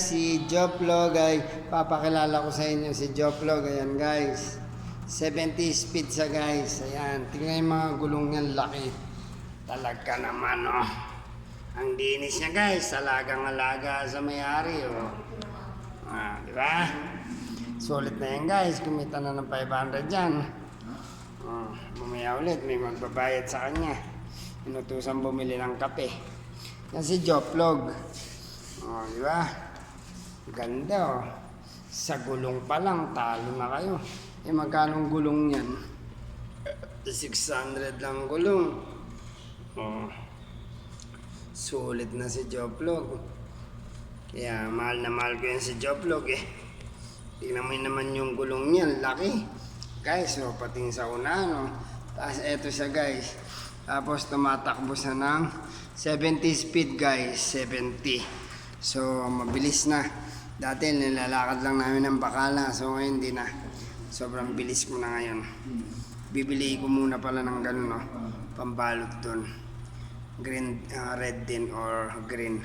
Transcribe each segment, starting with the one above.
si Joplog ay papakilala ko sa inyo si Joplog. Ayan guys. 70 speed sa guys. Ayan. Tingnan yung mga gulong niyan. Laki. Talaga naman oh. Ang dinis niya guys. Talagang alaga sa may-ari oh. Ah, di ba? Sulit na yan guys. Kumita na ng 500 dyan. Oh, mamaya ulit may magbabayad sa kanya. Inutusan bumili ng kape. Yan si Joplog. Oh, di ba? Ganda oh. Sa gulong pa lang, talo na kayo. Eh, magkano gulong yan? 600 lang gulong. Oh. Sulit na si Joplog. Kaya mahal na mahal ko yan si Joplog eh. Tingnan mo naman yung gulong niyan, laki. Guys, so pating sa una, no? Tapos eto siya guys. Tapos tumatakbo siya ng 70 speed guys, 70. So mabilis na. Dati nilalakad lang namin ng bakala, so ngayon hindi na. Sobrang bilis ko na ngayon. Bibili ko muna pala ng ganun, no? Pambalot doon. Green, ah, red din or green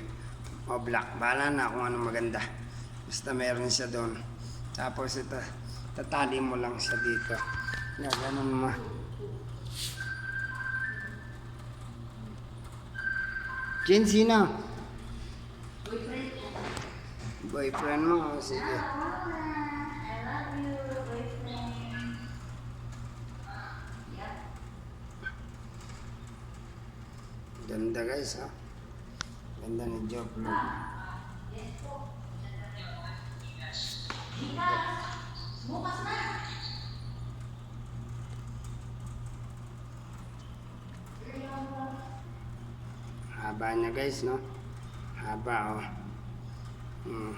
o black. Bahala na kung ano maganda. Basta meron siya doon. Tapos ito, tatali mo lang siya dito. Na ganun mo. Jen, sino? Boyfriend mo? Sige. Ganda guys ha. Ganda ni Job Vlog. Haba niya guys, no? Haba, oh. 어.